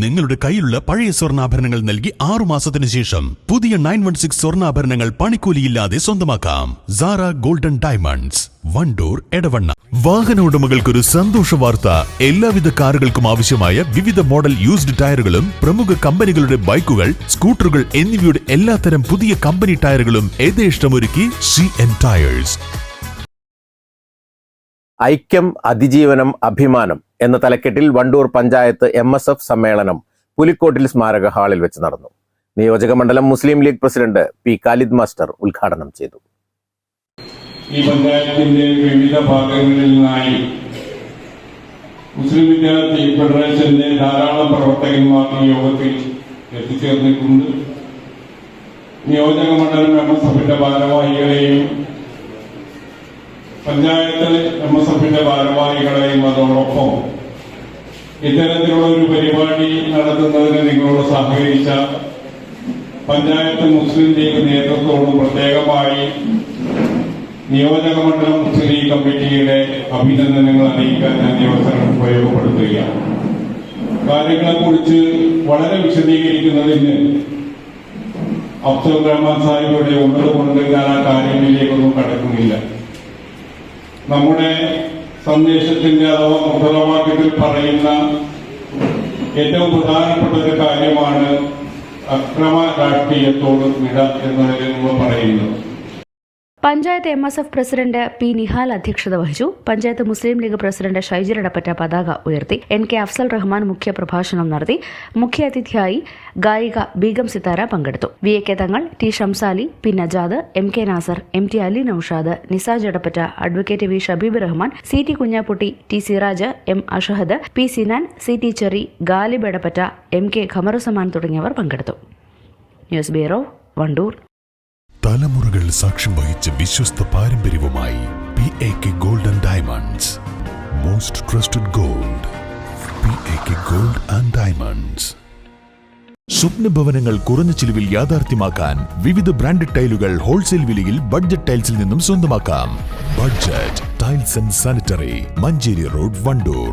നിങ്ങളുടെ കയ്യിലുള്ള പഴയ സ്വർണാഭരണങ്ങൾ നൽകി ആറു മാസത്തിന് ശേഷം പുതിയ നയൻ വൺ സിക്സ് സ്വർണാഭരണങ്ങൾ പണിക്കൂലിയില്ലാതെ സ്വന്തമാക്കാം. Sara golden diamonds Wandoor Edavanna. വാഹന ഉടമകൾക്കൊരു സന്തോഷ വാർത്ത. എല്ലാവിധ കാറുകൾക്കും ആവശ്യമായ വിവിധ മോഡൽ യൂസ്ഡ് ടയറുകളും പ്രമുഖ കമ്പനികളുടെ ബൈക്കുകൾ സ്കൂട്ടറുകൾ എന്നിവയുടെ എല്ലാത്തരം പുതിയ കമ്പനി ടയറുകളും യഥേഷ്ടമൊരുക്കി സി എൻ ടയേഴ്സ് ഐക്യം അതിജീവനം അഭിമാനം എന്ന തലക്കെട്ടിൽ Wandoor panchayat M S F സമ്മേളനം പുലിക്കോട്ടിൽ സ്മാരക ഹാളിൽ വെച്ച് നടന്നു. നിയോജക മണ്ഡലം Muslim League president P. Khalid master ഉദ്ഘാടനം ചെയ്തു. ഈ പഞ്ചായത്തിന്റെ വിവിധ ഭാഗങ്ങളിൽ നിന്നായി മുസ്ലിം വിദ്യാർത്ഥി ഫെഡറേഷന്റെ ധാരാളം പ്രവർത്തകന്മാർ യോഗത്തിൽ എത്തിച്ചേർന്നിട്ടുണ്ട്. നിയോജക മണ്ഡലം എം എസ് എഫിന്റെ ഭാരവാഹികളെയും പഞ്ചായത്ത് എം എസ് എഫിന്റെ ഭാരവാഹികളെയും അതോടൊപ്പം ഇത്തരത്തിലുള്ള ഒരു പരിപാടി നടത്തുന്നതിന് നിങ്ങളോട് സഹകരിച്ച പഞ്ചായത്ത് മുസ്ലിം ലീഗ് നേതൃത്വത്തോടും പ്രത്യേകമായി നിയോജക മണ്ഡലം മുസ്ലിം ലീഗ് കമ്മിറ്റിയുടെ അഭിനന്ദനങ്ങൾ അറിയിക്കാൻ ഞാൻ ഈ അവസരം ഉപയോഗപ്പെടുത്തുകയാണ്. കാര്യങ്ങളെക്കുറിച്ച് വളരെ വിശദീകരിക്കുന്നതിന് അബ്ദുൾ റഹ്മാൻ സാഹിബിയുടെ ഉള്ളതുകൊണ്ട് ഞാൻ ആ കാര്യങ്ങളിലേക്കൊന്നും കടക്കുന്നില്ല. നമ്മുടെ സന്ദേശത്തിന്റെ അഥവാ മുദ്രാവാക്യത്തിൽ പറയുന്ന ഏറ്റവും പ്രധാനപ്പെട്ട ഒരു കാര്യമാണ് അക്രമ രാഷ്ട്രീയത്തോട് വിട എന്നതിൽ നമ്മൾ പറയുന്നത്. Panchayat M S F president P Nihal അധ്യക്ഷത വഹിച്ചു. പഞ്ചായത്ത് മുസ്ലിം ലീഗ് പ്രസിഡന്റ് ഷൈജലടപ്പറ്റ പതാക ഉയർത്തി. എൻ കെ അഫ്സൽ റഹ്മാൻ മുഖ്യ പ്രഭാഷണം നടത്തി മുഖ്യാതിഥിയായി ഗായിക ബീഗം സിത്താര പങ്കെടുത്തു. V A K Thangal T Shamsali P Najad M K Nasar M T Ali Noushad Nisaj Edappatta advocate V Shabeeb Rahman C T Kunhapputty T Siraj M Ashahad P Sinan C T Cheri Ghalib Edappatta M K Khamaruzzaman തുടങ്ങിയവർ പങ്കെടുത്തു. News bureau Wandoor. തലമുറകൾ സാക്ഷ്യം വഹിച്ച വിശ്വസ്ത പാരമ്പര്യവുമായി P A K golden diamonds most trusted gold P A K gold and diamonds സ്വപ്ന ഭവനങ്ങൾ കുറഞ്ഞ ചിലവിൽ യാഥാർത്ഥ്യമാക്കാൻ വിവിധ ബ്രാൻഡഡ് ടൈലുകൾ ഹോൾസെയിൽ വിലയിൽ ബഡ്ജറ്റ് ടൈൽസിൽ നിന്നും സ്വന്തമാക്കാം. Budget tiles and sanitary Manjeri road Wandoor.